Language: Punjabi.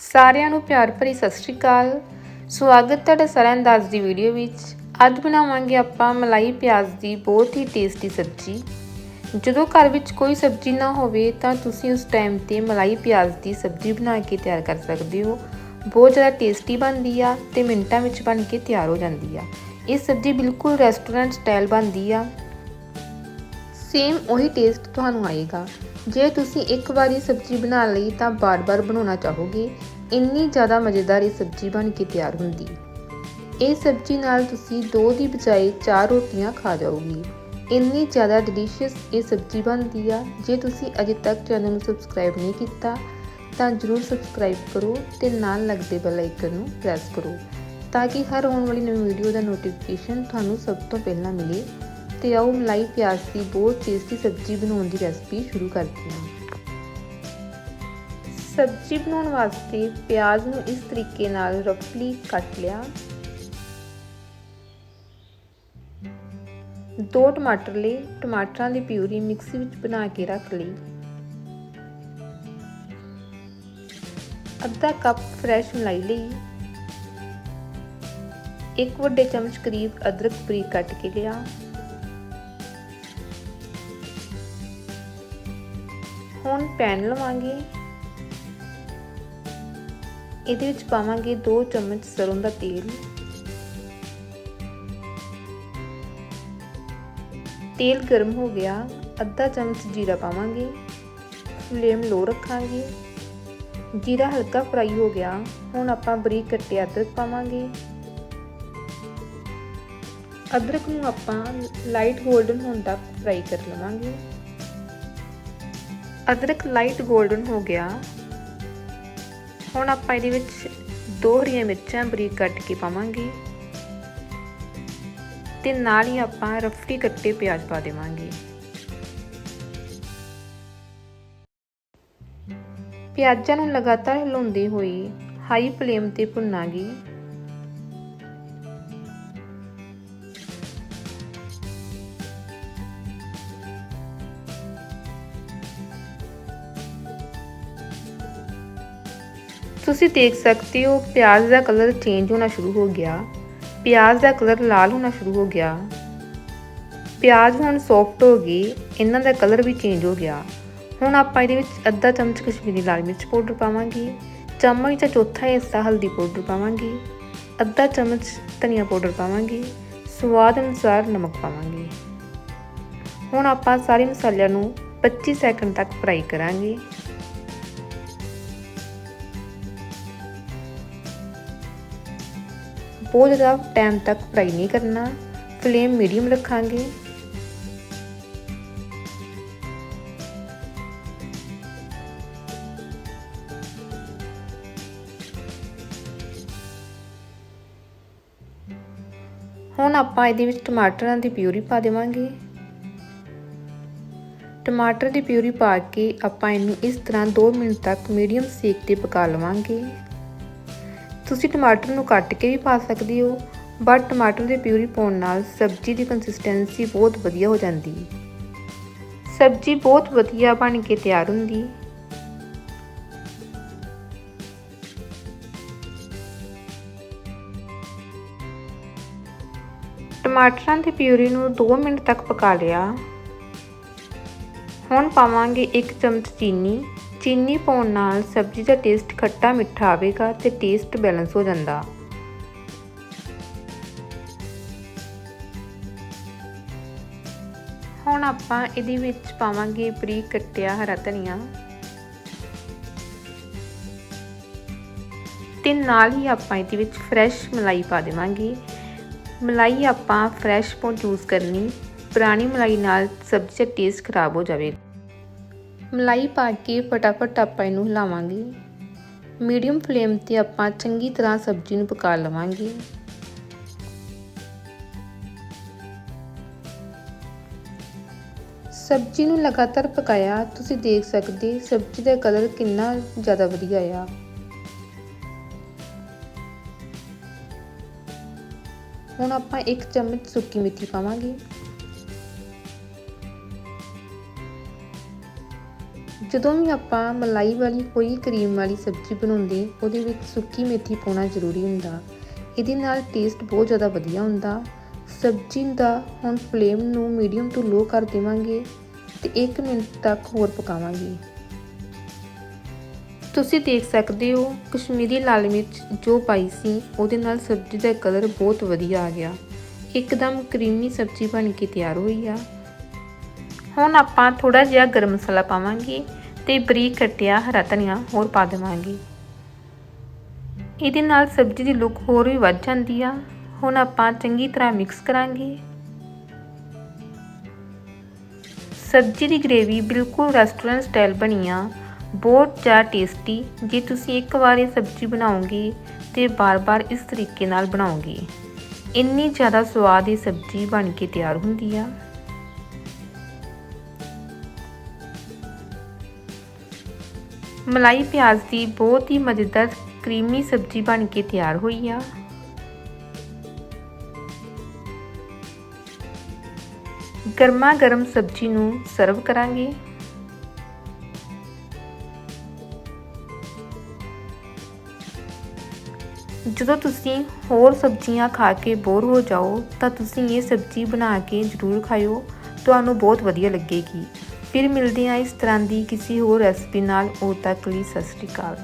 ਸਾਰਿਆਂ ਨੂੰ ਪਿਆਰ ਭਰੀ ਸਤਿ ਸ਼੍ਰੀ ਅਕਾਲ। ਸਵਾਗਤ ਤੁਹਾਡਾ ਸਾਰਿਆਂ ਦਾ ਅੱਜ ਦੀ ਵੀਡੀਓ ਵਿੱਚ। ਅੱਜ ਬਣਾਵਾਂਗੇ ਆਪਾਂ ਮਲਾਈ ਪਿਆਜ਼ ਦੀ ਬਹੁਤ ਹੀ ਟੇਸਟੀ ਸਬਜ਼ੀ। ਜਦੋਂ ਘਰ ਵਿੱਚ ਕੋਈ ਸਬਜ਼ੀ ਨਾ ਹੋਵੇ ਤਾਂ ਤੁਸੀਂ ਉਸ ਟਾਈਮ ਤੇ ਮਲਾਈ ਪਿਆਜ਼ ਦੀ ਸਬਜ਼ੀ ਬਣਾ ਕੇ ਤਿਆਰ ਕਰ ਸਕਦੇ ਹੋ। ਬਹੁਤ ਜ਼ਿਆਦਾ ਟੇਸਟੀ ਬਣਦੀ ਆ ਤੇ ਮਿੰਟਾਂ ਵਿੱਚ ਬਣ ਕੇ ਤਿਆਰ ਹੋ ਜਾਂਦੀ ਆ। ਇਹ ਸਬਜ਼ੀ ਬਿਲਕੁਲ ਰੈਸਟੋਰੈਂਟ ਸਟਾਈਲ ਬਣਦੀ ਆ। ਸੇਮ ਉਹੀ ਟੇਸਟ ਤੁਹਾਨੂੰ ਆਏਗਾ। ਜੇ ਤੁਸੀਂ ਇੱਕ ਵਾਰੀ ਸਬਜ਼ੀ ਬਣਾ ਲਈ ਤਾਂ ਬਾਰ-ਬਾਰ ਬਣਾਉਣਾ ਚਾਹੋਗੇ, ਇੰਨੀ ਜ਼ਿਆਦਾ ਮਜ਼ੇਦਾਰ ਇਹ ਸਬਜ਼ੀ ਬਣ ਕੇ ਤਿਆਰ ਹੁੰਦੀ। ਇਹ ਸਬਜ਼ੀ ਨਾਲ ਤੁਸੀਂ ਦੋ ਦੀ ਬਜਾਏ ਚਾਰ ਰੋਟੀਆਂ ਖਾ ਜਾਓਗੇ। ਇੰਨੀ ਜ਼ਿਆਦਾ ਡਿਲੀਸ਼ੀਅਸ ਇਹ ਸਬਜ਼ੀ ਬਣਦੀ ਆ। ਜੇ ਤੁਸੀਂ ਅਜੇ ਤੱਕ ਚੈਨਲ ਨੂੰ ਸਬਸਕ੍ਰਾਈਬ ਨਹੀਂ ਕੀਤਾ, ਤਾਂ ਜਰੂਰ ਸਬਸਕ੍ਰਾਈਬ ਕਰੋ ਤੇ ਨਾਲ ਲੱਗਦੇ ਬੈਲ ਆਈਕਨ ਨੂੰ ਪ੍ਰੈਸ ਕਰੋ, ਤਾਂ ਕਿ ਹਰ ਆਉਣ ਵਾਲੀ ਨਵੀਂ ਵੀਡੀਓ ਦਾ ਨੋਟੀਫਿਕੇਸ਼ਨ ਤੁਹਾਨੂੰ ਸਭ ਤੋਂ ਪਹਿਲਾਂ ਮਿਲੇ। ਤੇ ਆਓ ਮਲਾਈ, ਪਿਆਜ਼ ਦੀ ਬਹੁਤ ਟੇਸਟੀ ਸਬਜ਼ੀ ਬਣਾਉਣ ਦੀ ਰੈਸਪੀ ਸ਼ੁਰੂ ਕਰਦੇ ਹਾਂ। ਸਬਜ਼ੀ ਬਣਾਉਣ ਵਾਸਤੇ ਪਿਆਜ਼ ਨੂੰ ਇਸ ਤਰੀਕੇ ਨਾਲ ਰਫਲੀ ਕੱਟ ਲਿਆ। ਦੋ ਟਮਾਟਰ ਲਈ ਟਮਾਟਰਾਂ ਦੀ ਪਿਊਰੀ ਮਿਕਸੀ ਵਿੱਚ ਬਣਾ ਕੇ ਰੱਖ ਲਈ। ਅੱਧਾ ਕੱਪ ਫਰੈਸ਼ ਮਲਾਈ ਲਈ। ਇੱਕ ਵੱਡੇ ਚਮਚ ਕਰੀਬ ਅਦਰਕ ਬਰੀਕ ਕੱਟ ਕੇ ਲਿਆ। ਹੁਣ ਪੈਨ ਲਵਾਂਗੇ। ਇਹਦੇ ਵਿੱਚ ਪਾਵਾਂਗੇ 2 ਚਮਚ ਸਰੋਂ ਦਾ ਤੇਲ। ਤੇਲ ਗਰਮ ਹੋ ਗਿਆ, ਅੱਧਾ ਚਮਚ ਜੀਰਾ ਪਾਵਾਂਗੇ, ਫਲੇਮ ਲੋ ਰੱਖਾਂਗੇ। ਜੀਰਾ ਹਲਕਾ ਫਰਾਈ ਹੋ ਗਿਆ, ਹੁਣ ਆਪਾਂ ਬਰੀਕ ਕੱਟਿਆ ਅਦਰਕ ਪਾਵਾਂਗੇ। ਅਦਰਕ ਨੂੰ ਆਪਾਂ ਲਾਈਟ 골ਡਨ ਹੋਣ ਤੱਕ ਫਰਾਈ ਕਰ ਲਵਾਂਗੇ। ਅਦਰਕ ਲਾਈਟ 골ਡਨ ਹੋ ਗਿਆ। ਹੁਣ ਆਪਾਂ ਇਹਦੇ ਵਿੱਚ ਦੋ ਹਰੀਆਂ ਮਿਰਚਾਂ ਬਰੀਕ ਕੱਟ ਕੇ ਪਾਵਾਂਗੇ। ਤੇ ਨਾਲ ਹੀ ਆਪਾਂ ਰਫਲੀ ਕੱਟੇ ਪਿਆਜ਼ ਪਾ ਦੇਵਾਂਗੇ। ਪਿਆਜ਼ਾਂ ਨੂੰ ਲਗਾਤਾਰ ਹਿਲਾਉਂਦੇ ਹੋਏ ਹਾਈ ਫਲੇਮ ਤੇ ਭੁੰਨਾਂਗੇ। ਤੁਸੀਂ ਦੇਖ ਸਕਦੇ ਹੋ ਪਿਆਜ਼ ਦਾ ਕਲਰ ਚੇਂਜ ਹੋਣਾ ਸ਼ੁਰੂ ਹੋ ਗਿਆ। ਪਿਆਜ਼ ਦਾ ਕਲਰ ਲਾਲ ਹੋਣਾ ਸ਼ੁਰੂ ਹੋ ਗਿਆ। ਪਿਆਜ਼ ਹੁਣ ਸੌਫਟ ਹੋ ਗਏ, ਇਹਨਾਂ ਦਾ ਕਲਰ ਵੀ ਚੇਂਜ ਹੋ ਗਿਆ। ਹੁਣ ਆਪਾਂ ਇਹਦੇ ਵਿੱਚ ਅੱਧਾ ਚਮਚ ਕਸ਼ਮੀਰੀ ਲਾਲ ਮਿਰਚ ਪਾਊਡਰ ਪਾਵਾਂਗੇ, ਚਮਚ ਦਾ ਚੌਥਾ ਹਿੱਸਾ ਹਲਦੀ ਪਾਊਡਰ ਪਾਵਾਂਗੇ, ਅੱਧਾ ਚਮਚ ਧਨੀਆ ਪਾਊਡਰ ਪਾਵਾਂਗੇ, ਸਵਾਦ ਅਨੁਸਾਰ ਨਮਕ ਪਾਵਾਂਗੇ। ਹੁਣ ਆਪਾਂ ਸਾਰੇ ਮਸਾਲਿਆਂ ਨੂੰ 25 ਸੈਕਿੰਡ ਤੱਕ ਫਰਾਈ ਕਰਾਂਗੇ। ਬਹੁਤ ਜ਼ਿਆਦਾ ਟਾਈਮ ਤੱਕ ਫਰਾਈ ਨਹੀਂ ਕਰਨਾ ਫਲੇਮ ਮੀਡੀਅਮ ਰੱਖਾਂਗੇ। ਹੁਣ ਆਪਾਂ ਇਹਦੇ ਵਿੱਚ ਟਮਾਟਰਾਂ ਦੀ ਪਿਊਰੀ ਪਾ ਦੇਵਾਂਗੇ। ਟਮਾਟਰ ਦੀ ਪਿਊਰੀ ਪਾ ਕੇ ਆਪਾਂ ਇਹਨੂੰ ਇਸ ਤਰ੍ਹਾਂ 2 ਮਿੰਟ ਤੱਕ ਮੀਡੀਅਮ ਸੇਕ ਤੇ ਪਕਾ ਲਵਾਂਗੇ। ਤੁਸੀਂ ਟਮਾਟਰ ਨੂੰ ਕੱਟ ਕੇ ਵੀ ਪਾ ਸਕਦੇ ਹੋ ਬਟ ਟਮਾਟਰ ਦੀ ਪਿਊਰੀ ਪਾਉਣ ਨਾਲ ਸਬਜ਼ੀ ਦੀ ਕੰਸਿਸਟੈਂਸੀ ਬਹੁਤ ਵਧੀਆ ਹੋ ਜਾਂਦੀ ਸਬਜ਼ੀ ਬਹੁਤ ਵਧੀਆ ਬਣ ਕੇ ਤਿਆਰ ਹੁੰਦੀ ਟਮਾਟਰਾਂ ਦੀ ਪਿਊਰੀ ਨੂੰ 2 ਮਿੰਟ ਤੱਕ ਪਕਾ ਲਿਆ। ਹੁਣ ਪਾਵਾਂਗੇ 1 ਚਮਚ ਚੀਨੀ। ਚੀਨੀ ਪਾਉਣ ਨਾਲ ਸਬਜ਼ੀ ਦਾ ਟੇਸਟ ਖੱਟਾ ਮਿੱਠਾ ਆਵੇਗਾ ਤੇ ਟੇਸਟ ਬੈਲੈਂਸ ਹੋ ਜਾਂਦਾ। ਹੁਣ ਆਪਾਂ ਇਹਦੇ ਵਿੱਚ ਪਾਵਾਂਗੇ ਬਰੀਕ ਕੱਟਿਆ ਹਰਾ ਧਨੀਆ। ਤੇ ਨਾਲ ਹੀ ਆਪਾਂ ਇਹਦੇ ਵਿੱਚ ਫਰੈਸ਼ ਮਲਾਈ ਪਾ ਦੇਵਾਂਗੇ। ਮਲਾਈ ਆਪਾਂ ਫਰੈਸ਼ ਪੋ ਚੂਜ਼ ਕਰਨੀ, ਪੁਰਾਣੀ ਮਲਾਈ ਨਾਲ ਸਬਜ਼ੀ ਦਾ ਟੇਸਟ ਖਰਾਬ ਹੋ ਜਾਵੇਗਾ। ਮਲਾਈ ਪਾ ਕੇ ਫਟਾਫਟ ਆਪਾਂ ਇਹਨੂੰ ਹਿਲਾਵਾਂਗੇ। ਮੀਡੀਅਮ ਫਲੇਮ ਤੇ ਆਪਾਂ ਚੰਗੀ ਤਰ੍ਹਾਂ ਸਬਜ਼ੀ ਨੂੰ ਪਕਾ ਲਵਾਂਗੇ। ਸਬਜ਼ੀ ਨੂੰ ਲਗਾਤਾਰ ਪਕਾਇਆ, ਤੁਸੀਂ ਦੇਖ ਸਕਦੇ ਸਬਜ਼ੀ ਦਾ ਕਲਰ ਕਿੰਨਾ ਜ਼ਿਆਦਾ ਵਧੀਆ ਆ। ਹੁਣ ਆਪਾਂ 1 ਚਮਚ ਸੁੱਕੀ ਮੇਥੀ ਪਾਵਾਂਗੇ। ਜਦੋਂ ਵੀ ਆਪਾਂ ਮਲਾਈ ਵਾਲੀ ਕੋਈ ਕਰੀਮ ਵਾਲੀ ਸਬਜ਼ੀ ਬਣਾਉਂਦੇ, ਉਹਦੇ ਵਿੱਚ ਸੁੱਕੀ ਮੇਥੀ ਪਾਉਣਾ ਜ਼ਰੂਰੀ ਹੁੰਦਾ। ਇਹਦੇ ਨਾਲ ਟੇਸਟ ਬਹੁਤ ਜ਼ਿਆਦਾ ਵਧੀਆ ਹੁੰਦਾ। ਸਬਜ਼ੀ ਦਾ ਹੁਣ ਫਲੇਮ ਨੂੰ ਮੀਡੀਅਮ ਟੂ ਲੋ ਕਰ ਦੇਵਾਂਗੇ ਤੇ 1 ਮਿੰਟ ਤੱਕ ਹੋਰ ਪਕਾਵਾਂਗੇ। ਤੁਸੀਂ ਦੇਖ ਸਕਦੇ ਹੋ ਕਸ਼ਮੀਰੀ ਲਾਲ ਮਿਰਚ ਜੋ ਪਾਈ ਸੀ, ਉਹਦੇ ਨਾਲ ਸਬਜ਼ੀ ਦਾ ਕਲਰ ਬਹੁਤ ਵਧੀਆ ਆ ਗਿਆ। ਇੱਕਦਮ ਕਰੀਮੀ ਸਬਜ਼ੀ ਬਣ ਕੇ ਤਿਆਰ ਹੋਈ ਆ। ਹੁਣ ਆਪਾਂ ਥੋੜਾ ਜਿਹਾ ਗਰਮ ਮਸਾਲਾ ਪਾਵਾਂਗੇ ਤੇ ਬਰੀਕ ਕੱਟਿਆ ਹਰਾ ਧਨੀਆ ਹੋਰ ਪਾ ਦੇਵਾਂਗੇ। ਇਹਦੇ ਨਾਲ ਸਬਜ਼ੀ ਦੀ ਲੁੱਕ ਹੋਰ ਵੀ ਵੱਧ ਜਾਂਦੀ ਆ। ਹੁਣ ਆਪਾਂ ਚੰਗੀ ਤਰ੍ਹਾਂ ਮਿਕਸ ਕਰਾਂਗੇ। ਸਬਜ਼ੀ ਦੀ ਗ੍ਰੇਵੀ ਬਿਲਕੁਲ ਰੈਸਟੋਰੈਂਟ ਸਟਾਈਲ ਬਣੀ ਆ। ਬਹੁਤ ਜ਼ਿਆਦਾ ਟੇਸਟੀ ਜੇ ਤੁਸੀਂ ਇੱਕ ਵਾਰ ਇਹ ਸਬਜ਼ੀ ਬਣਾਓਗੇ ਤੇ ਬਾਰ-ਬਾਰ ਇਸ ਤਰੀਕੇ ਨਾਲ ਬਣਾਓਗੇ। ਇੰਨੀ ਜ਼ਿਆਦਾ ਸਵਾਦ ਇਹ ਸਬਜ਼ੀ ਬਣ ਕੇ ਤਿਆਰ ਹੁੰਦੀ ਆ। ਮਲਾਈ ਪਿਆਜ਼ ਦੀ ਬਹੁਤ ਹੀ ਮਜ਼ੇਦਾਰ ਕਰੀਮੀ ਸਬਜ਼ੀ ਬਣ ਕੇ ਤਿਆਰ ਹੋਈ ਆ। ਗਰਮਾ ਗਰਮ ਸਬਜ਼ੀ ਨੂੰ ਸਰਵ ਕਰਾਂਗੇ। ਜਦੋਂ ਤੁਸੀਂ ਹੋਰ ਸਬਜ਼ੀਆਂ ਖਾ ਕੇ ਬੋਰ ਹੋ ਜਾਓ, ਤਾਂ ਤੁਸੀਂ ਇਹ ਸਬਜ਼ੀ ਬਣਾ ਕੇ ਜ਼ਰੂਰ ਖਾਇਓ। ਤੁਹਾਨੂੰ ਬਹੁਤ ਵਧੀਆ ਲੱਗੇਗੀ। ਫਿਰ ਮਿਲਦੇ ਹਾਂ ਇਸ ਤਰ੍ਹਾਂ ਦੀ ਕਿਸੇ ਹੋਰ ਰੈਸਪੀ ਨਾਲ। ਉਹ ਤੱਕ ਲਈ ਸਤਿ ਸ਼੍ਰੀ ਅਕਾਲ।